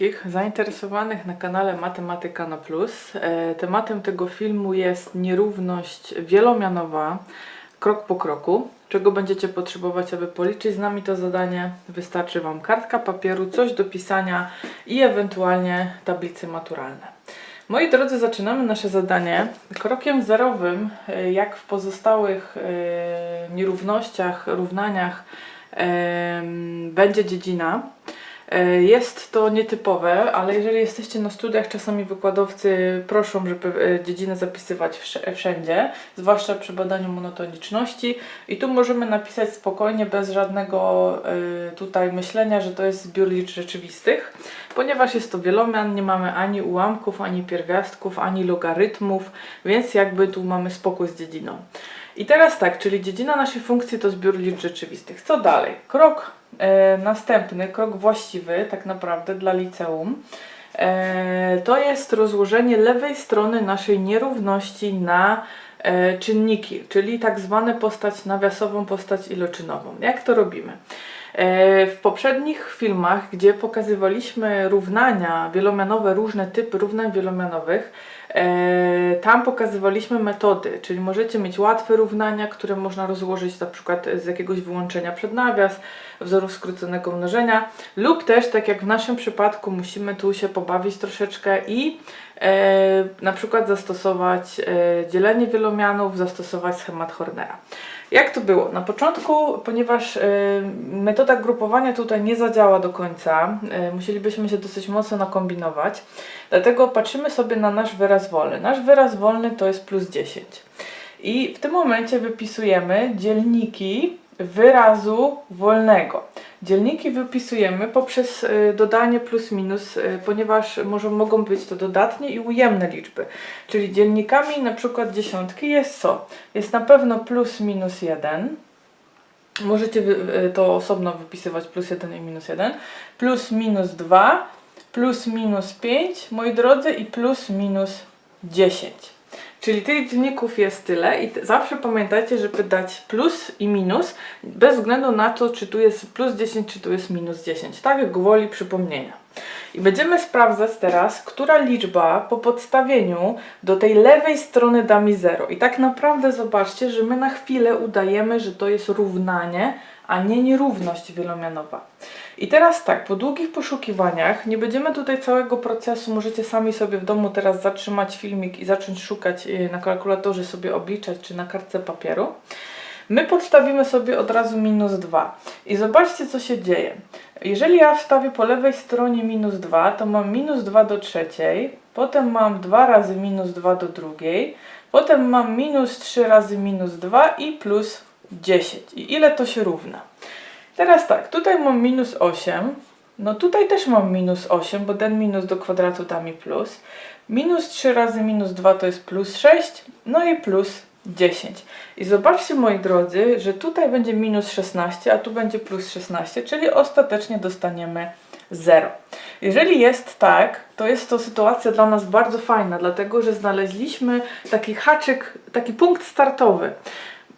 Wszystkich zainteresowanych na kanale Matematyka na Plus. E, Tematem tego filmu jest nierówność wielomianowa, krok po kroku. Czego będziecie potrzebować, aby policzyć z nami to zadanie? Wystarczy Wam kartka papieru, coś do pisania i ewentualnie tablice maturalne. Moi drodzy, zaczynamy nasze zadanie. Krokiem zerowym, e, jak w pozostałych e, nierównościach, równaniach, będzie dziedzina. E, Jest to nietypowe, ale jeżeli jesteście na studiach, czasami wykładowcy proszą, żeby e, dziedzinę zapisywać wsz- wszędzie, zwłaszcza przy badaniu monotoniczności. I tu możemy napisać spokojnie, bez żadnego e, tutaj myślenia, że to jest zbiór liczb rzeczywistych, ponieważ jest to wielomian, nie mamy ani ułamków, ani pierwiastków, ani logarytmów, więc jakby tu mamy spokój z dziedziną. I teraz tak, czyli dziedzina naszej funkcji to zbiór liczb rzeczywistych. Co dalej? Krok e, następny, krok właściwy tak naprawdę dla liceum. E, to jest rozłożenie lewej strony naszej nierówności na e, czynniki, czyli tak zwane postać nawiasową, postać iloczynową. Jak to robimy? E, W poprzednich filmach, gdzie pokazywaliśmy równania wielomianowe, różne typy równań wielomianowych, e, tam pokazywaliśmy metody, czyli możecie mieć łatwe równania, które można rozłożyć na przykład z jakiegoś wyłączenia przed nawias, wzorów skróconego mnożenia, lub też, tak jak w naszym przypadku, musimy tu się pobawić troszeczkę i e, na przykład zastosować dzielenie wielomianów, zastosować schemat Hornera. Jak to było? Na początku, ponieważ y, metoda grupowania tutaj nie zadziała do końca, y, musielibyśmy się dosyć mocno nakombinować, dlatego patrzymy sobie na nasz wyraz wolny. Nasz wyraz wolny to jest plus 10. I w tym momencie wypisujemy dzielniki wyrazu wolnego. Dzielniki wypisujemy poprzez y, dodanie plus minus, y, ponieważ może, mogą być to dodatnie i ujemne liczby. Czyli dzielnikami na przykład dziesiątki jest co? Jest na pewno plus minus 1. Możecie y, to osobno wypisywać plus 1 i minus 1. Plus minus 2, plus minus 5, moi drodzy, i plus minus 10. Czyli tych dzienników jest tyle i zawsze pamiętajcie, żeby dać plus i minus, bez względu na to, czy tu jest plus 10, czy tu jest minus 10. Tak jak przypomnienia. I będziemy sprawdzać teraz, która liczba po podstawieniu do tej lewej strony da mi 0. I tak naprawdę zobaczcie, że my na chwilę udajemy, że to jest równanie, a nie nierówność wielomianowa. I teraz tak, po długich poszukiwaniach, nie będziemy tutaj całego procesu, możecie sami sobie w domu teraz zatrzymać filmik i zacząć szukać y, na kalkulatorze, sobie obliczać, czy na kartce papieru. My podstawimy sobie od razu minus 2 i zobaczcie co się dzieje. Jeżeli ja wstawię po lewej stronie minus 2, to mam minus 2 do trzeciej, potem mam 2 razy minus 2 do drugiej, potem mam minus 3 razy minus 2 i plus 10. I ile to się równa? Teraz tak, tutaj mam minus 8, no tutaj też mam minus 8, bo ten minus do kwadratu da mi plus. Minus 3 razy minus 2 to jest plus 6, no i plus 10. I zobaczcie moi drodzy, że tutaj będzie minus 16, a tu będzie plus 16, czyli ostatecznie dostaniemy 0. Jeżeli jest tak, to jest to sytuacja dla nas bardzo fajna, dlatego że znaleźliśmy taki haczyk, taki punkt startowy.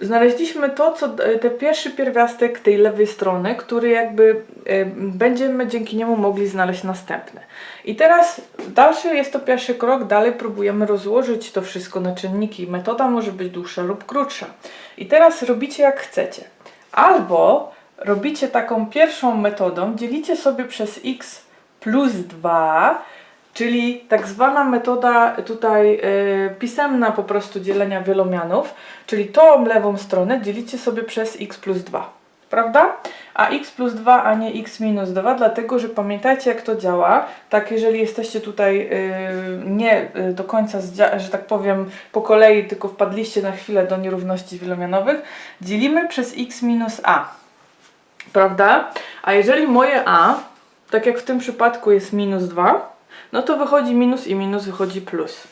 Znaleźliśmy to, co e, ten pierwszy pierwiastek tej lewej strony, który jakby e, będziemy dzięki niemu mogli znaleźć następne. I teraz dalszy jest to pierwszy krok, dalej próbujemy rozłożyć to wszystko na czynniki. Metoda może być dłuższa lub krótsza. I teraz robicie jak chcecie. Albo robicie taką pierwszą metodą, dzielicie sobie przez x plus 2, czyli tak zwana metoda tutaj y, pisemna po prostu dzielenia wielomianów, czyli tą lewą stronę dzielicie sobie przez x plus 2, prawda? A x plus 2, a nie x minus 2, dlatego że pamiętajcie jak to działa, tak jeżeli jesteście tutaj y, nie y, do końca, że tak powiem po kolei, tylko wpadliście na chwilę do nierówności wielomianowych, dzielimy przez x minus a, prawda? A jeżeli moje a, tak jak w tym przypadku jest minus 2, no to wychodzi minus i minus wychodzi plus.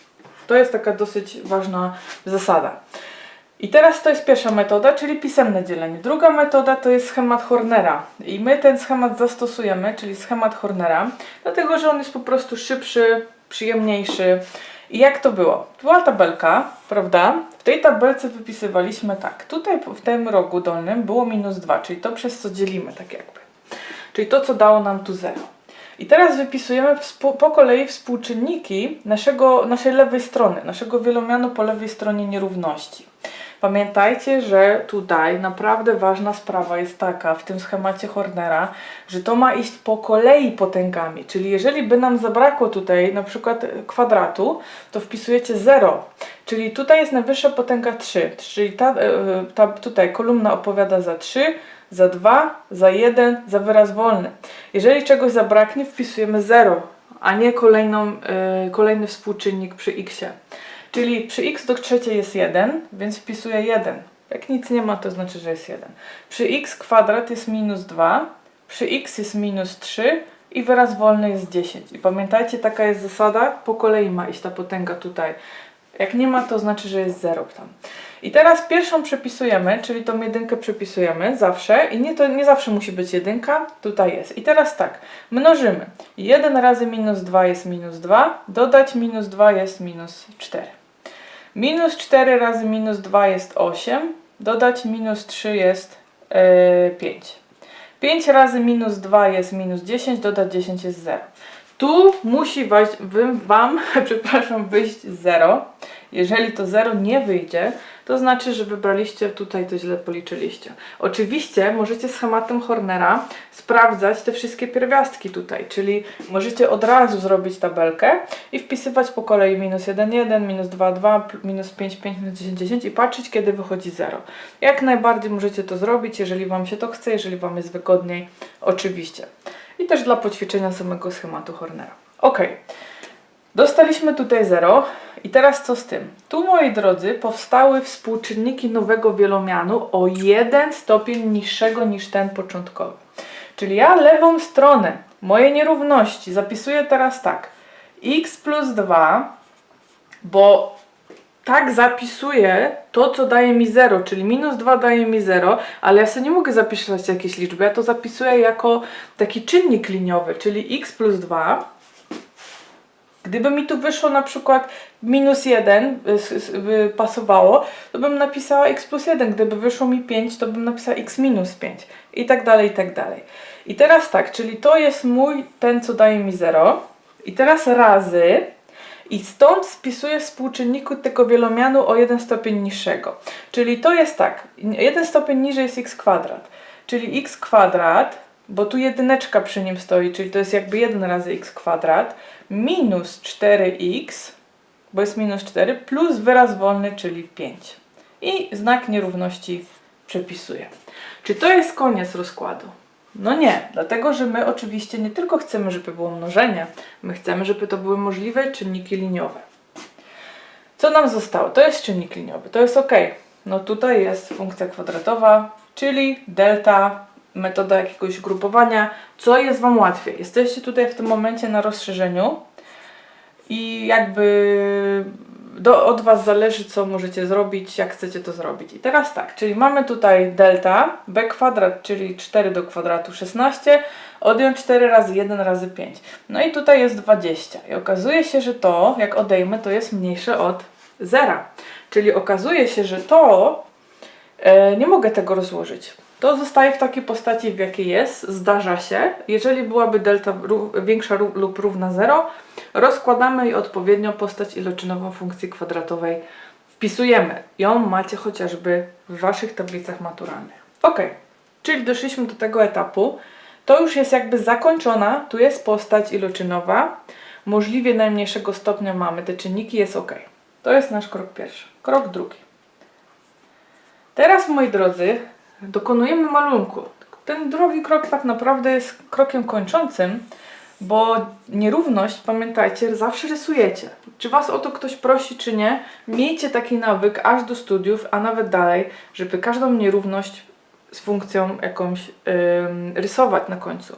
To jest taka dosyć ważna zasada. I teraz to jest pierwsza metoda, czyli pisemne dzielenie. Druga metoda to jest schemat Hornera. I my ten schemat zastosujemy, czyli schemat Hornera, dlatego że on jest po prostu szybszy, przyjemniejszy. I jak to było? Była tabelka, prawda? W tej tabelce wypisywaliśmy tak. Tutaj w tym rogu dolnym było minus 2, czyli to przez co dzielimy, tak jakby. Czyli to, co dało nam tu 0. I teraz wypisujemy po kolei współczynniki naszego, naszej lewej strony, naszego wielomianu po lewej stronie nierówności. Pamiętajcie, że tutaj naprawdę ważna sprawa jest taka w tym schemacie Hornera, że to ma iść po kolei potęgami. Czyli jeżeli by nam zabrakło tutaj na przykład kwadratu, to wpisujecie 0. Czyli tutaj jest najwyższa potęga 3. Czyli ta, e, ta tutaj kolumna opowiada za 3, za 2, za 1, za wyraz wolny. Jeżeli czegoś zabraknie, wpisujemy 0, a nie kolejną, e, kolejny współczynnik przy x. Czyli przy x do trzeciej jest 1, więc wpisuję 1. Jak nic nie ma, to znaczy, że jest 1. Przy x kwadrat jest minus 2, przy x jest minus 3 i wyraz wolny jest 10. I pamiętajcie, taka jest zasada, po kolei ma iść ta potęga tutaj. Jak nie ma, to znaczy, że jest 0 tam. I teraz pierwszą przepisujemy, czyli tą jedynkę przepisujemy zawsze i nie, to nie zawsze musi być jedynka, tutaj jest. I teraz tak, mnożymy. 1 razy minus 2 jest minus 2, dodać minus 2 jest minus 4. Minus 4 razy minus 2 jest 8, dodać minus 3 jest yy, 5. 5 razy minus 2 jest minus 10, dodać 10 jest 0. Tu musi Wam, przepraszam, wyjść 0. Jeżeli to 0 nie wyjdzie, to znaczy, że wybraliście tutaj, to źle policzyliście. Oczywiście możecie schematem Hornera sprawdzać te wszystkie pierwiastki tutaj, czyli możecie od razu zrobić tabelkę i wpisywać po kolei minus 1, 1, minus 2, 2, minus 5, 5, minus 10, 10 i patrzeć, kiedy wychodzi 0. Jak najbardziej możecie to zrobić, jeżeli Wam się to chce, jeżeli Wam jest wygodniej, oczywiście. I też dla poćwiczenia samego schematu Hornera. Ok. Dostaliśmy tutaj 0 i teraz co z tym? Tu, moi drodzy, powstały współczynniki nowego wielomianu o jeden stopień niższego niż ten początkowy. Czyli ja lewą stronę mojej nierówności zapisuję teraz tak. x plus 2, bo tak zapisuję to, co daje mi 0, czyli minus 2 daje mi 0, ale ja sobie nie mogę zapisać jakiejś liczby, ja to zapisuję jako taki czynnik liniowy, czyli x plus 2 Gdyby mi tu wyszło na przykład minus 1 y, s- s- by pasowało, to bym napisała x plus 1. Gdyby wyszło mi 5, to bym napisała x minus 5. I tak dalej, i tak dalej. I teraz tak, czyli to jest mój, ten co daje mi 0. I teraz razy. I stąd spisuję współczynniku tego wielomianu o 1 stopień niższego. Czyli to jest tak, 1 stopień niżej jest x kwadrat. Czyli x kwadrat, bo tu jedyneczka przy nim stoi, czyli to jest jakby 1 razy x kwadrat, minus 4x, bo jest minus 4, plus wyraz wolny, czyli 5. I znak nierówności przepisuję. Czy to jest koniec rozkładu? No nie, dlatego że my oczywiście nie tylko chcemy, żeby było mnożenie, my chcemy, żeby to były możliwe czynniki liniowe. Co nam zostało? To jest czynnik liniowy, to jest ok. No tutaj jest funkcja kwadratowa, czyli delta, metoda jakiegoś grupowania. Co jest Wam łatwiej? Jesteście tutaj w tym momencie na rozszerzeniu i jakby do, od Was zależy, co możecie zrobić, jak chcecie to zrobić. I teraz tak, czyli mamy tutaj delta, b kwadrat, czyli 4 do kwadratu 16, odjąć 4 razy 1 razy 5. No i tutaj jest 20. I okazuje się, że to, jak odejmę, to jest mniejsze od zera. Czyli okazuje się, że to e, nie mogę tego rozłożyć. To zostaje w takiej postaci, w jakiej jest. Zdarza się. Jeżeli byłaby delta większa lub równa 0, rozkładamy i odpowiednio postać iloczynową funkcji kwadratowej wpisujemy. Ją macie chociażby w Waszych tablicach maturalnych. Ok, czyli doszliśmy do tego etapu. To już jest jakby zakończona. Tu jest postać iloczynowa. Możliwie najmniejszego stopnia mamy te czynniki, jest ok. To jest nasz krok pierwszy. Krok drugi. Teraz, moi drodzy, dokonujemy malunku. Ten drugi krok tak naprawdę jest krokiem kończącym, bo nierówność, pamiętajcie, zawsze rysujecie. Czy Was o to ktoś prosi, czy nie, miejcie taki nawyk aż do studiów, a nawet dalej, żeby każdą nierówność z funkcją jakąś ym, rysować na końcu.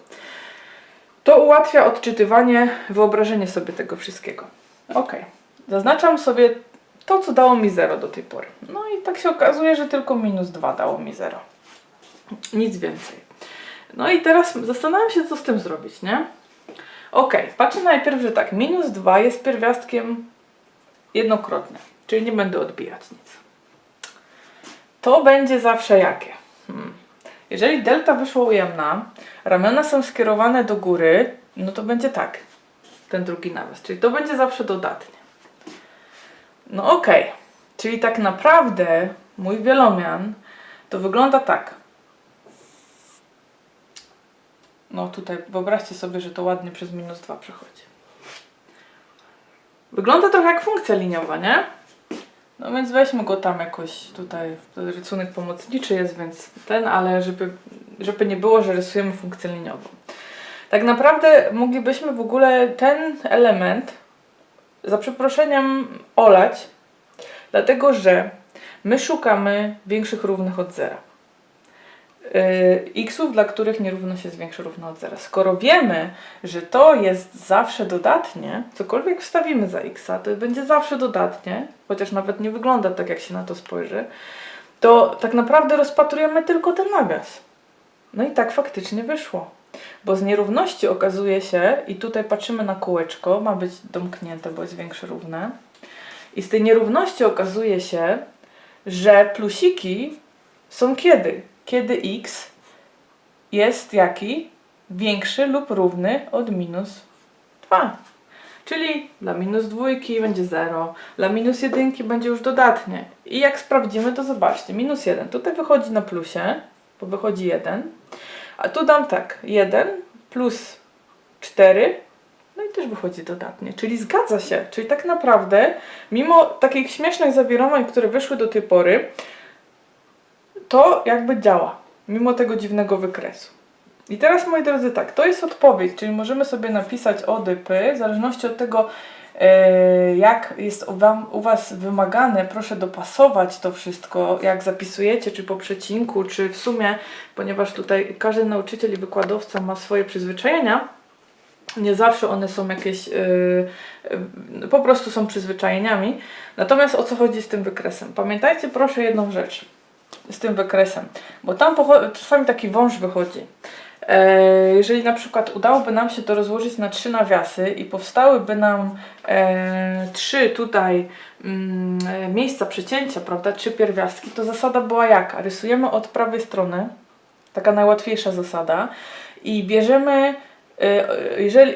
To ułatwia odczytywanie, wyobrażenie sobie tego wszystkiego. Ok, zaznaczam sobie to, co dało mi 0 do tej pory. No i tak się okazuje, że tylko minus 2 dało mi 0. Nic więcej. No i teraz zastanawiam się, co z tym zrobić, nie? Ok, patrzę najpierw, że tak, minus 2 jest pierwiastkiem jednokrotnym, czyli nie będę odbijać nic. To będzie zawsze jakie? Hmm. Jeżeli delta wyszła ujemna, ramiona są skierowane do góry, no to będzie tak, ten drugi nawias, czyli to będzie zawsze dodatnie. No okej, czyli tak naprawdę mój wielomian to wygląda tak. No tutaj wyobraźcie sobie, że to ładnie przez minus 2 przechodzi. Wygląda trochę jak funkcja liniowa, nie? No więc weźmy go tam jakoś tutaj, rysunek pomocniczy jest, więc ten, ale żeby, żeby nie było, że rysujemy funkcję liniową. Tak naprawdę moglibyśmy w ogóle ten element za przeproszeniem olać, dlatego że my szukamy większych równych od zera. Yy, xów, dla których nierówność jest większa równa od zera. Skoro wiemy, że to jest zawsze dodatnie, cokolwiek wstawimy za x, to będzie zawsze dodatnie, chociaż nawet nie wygląda tak, jak się na to spojrzy, to tak naprawdę rozpatrujemy tylko ten nawias. No i tak faktycznie wyszło. Bo z nierówności okazuje się, i tutaj patrzymy na kółeczko, ma być domknięte, bo jest większe równe. I z tej nierówności okazuje się, że plusiki są kiedy? Kiedy x jest jaki? Większy lub równy od minus 2. Czyli dla minus dwójki będzie 0, dla minus jedynki będzie już dodatnie. I jak sprawdzimy, to zobaczcie, minus 1 tutaj wychodzi na plusie, bo wychodzi 1, a tu dam tak, 1 plus 4, no i też wychodzi dodatnie, czyli zgadza się. Czyli tak naprawdę, mimo takich śmiesznych zawirowań, które wyszły do tej pory, to jakby działa, mimo tego dziwnego wykresu. I teraz, moi drodzy, tak, to jest odpowiedź, czyli możemy sobie napisać ODP, w zależności od tego, e, jak jest wam, u Was wymagane, proszę dopasować to wszystko, jak zapisujecie, czy po przecinku, czy w sumie, ponieważ tutaj każdy nauczyciel i wykładowca ma swoje przyzwyczajenia, nie zawsze one są jakieś, yy, yy, po prostu są przyzwyczajeniami. Natomiast o co chodzi z tym wykresem? Pamiętajcie proszę jedną rzecz z tym wykresem, bo tam czasami taki wąż wychodzi. E, jeżeli na przykład udałoby nam się to rozłożyć na trzy nawiasy i powstałyby nam e, trzy tutaj mm, miejsca przecięcia, prawda, trzy pierwiastki, to zasada była jaka? Rysujemy od prawej strony, taka najłatwiejsza zasada i bierzemy e, jeżeli,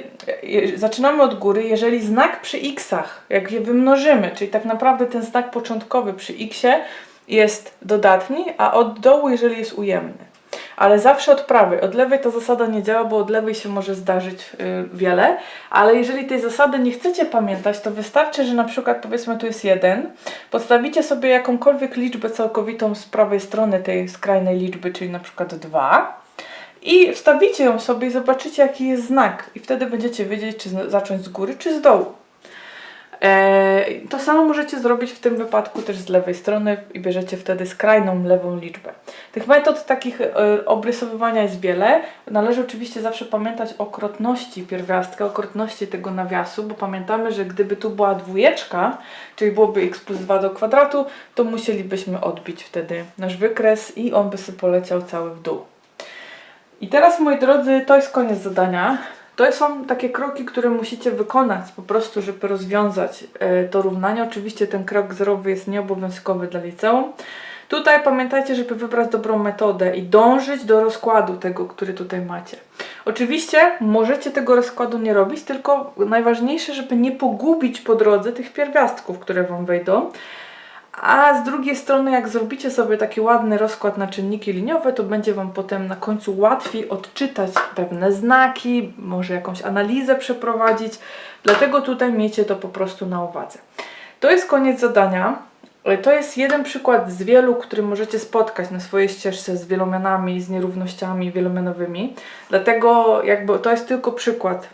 zaczynamy od góry, jeżeli znak przy xach, jak je wymnożymy, czyli tak naprawdę ten znak początkowy przy xie jest dodatni, a od dołu, jeżeli jest ujemny. Ale zawsze od prawej. Od lewej ta zasada nie działa, bo od lewej się może zdarzyć y, wiele. Ale jeżeli tej zasady nie chcecie pamiętać, to wystarczy, że na przykład powiedzmy tu jest 1, podstawicie sobie jakąkolwiek liczbę całkowitą z prawej strony tej skrajnej liczby, czyli na przykład 2 i wstawicie ją sobie i zobaczycie jaki jest znak i wtedy będziecie wiedzieć, czy zacząć z góry, czy z dołu. Eee, to samo możecie zrobić w tym wypadku też z lewej strony i bierzecie wtedy skrajną lewą liczbę. Tych metod takich e, obrysowywania jest wiele. Należy oczywiście zawsze pamiętać o krotności pierwiastka, o krotności tego nawiasu, bo pamiętamy, że gdyby tu była dwójeczka, czyli byłoby x plus 2 do kwadratu, to musielibyśmy odbić wtedy nasz wykres i on by sobie poleciał cały w dół. I teraz, moi drodzy, to jest koniec zadania. To są takie kroki, które musicie wykonać po prostu, żeby rozwiązać e, to równanie. Oczywiście ten krok zerowy jest nieobowiązkowy dla liceum. Tutaj pamiętajcie, żeby wybrać dobrą metodę i dążyć do rozkładu tego, który tutaj macie. Oczywiście możecie tego rozkładu nie robić, tylko najważniejsze, żeby nie pogubić po drodze tych pierwiastków, które Wam wejdą. A z drugiej strony, jak zrobicie sobie taki ładny rozkład na czynniki liniowe, to będzie Wam potem na końcu łatwiej odczytać pewne znaki, może jakąś analizę przeprowadzić. Dlatego tutaj miejcie to po prostu na uwadze. To jest koniec zadania. E, To jest jeden przykład z wielu, który możecie spotkać na swojej ścieżce z wielomianami, z nierównościami wielomianowymi. Dlatego jakby to jest tylko przykład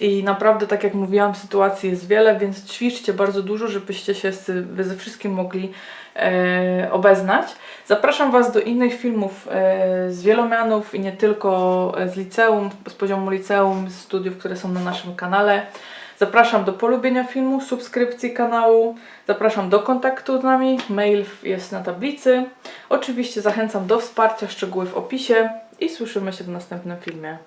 i naprawdę, tak jak mówiłam, sytuacji jest wiele, więc ćwiczcie bardzo dużo, żebyście się z, ze wszystkim mogli e, obeznać. Zapraszam Was do innych filmów e, z wielomianów i nie tylko e, z liceum, z poziomu liceum, z studiów, które są na naszym kanale. Zapraszam do polubienia filmu, subskrypcji kanału, zapraszam do kontaktu z nami, mail jest na tablicy. Oczywiście zachęcam do wsparcia, szczegóły w opisie i słyszymy się w następnym filmie.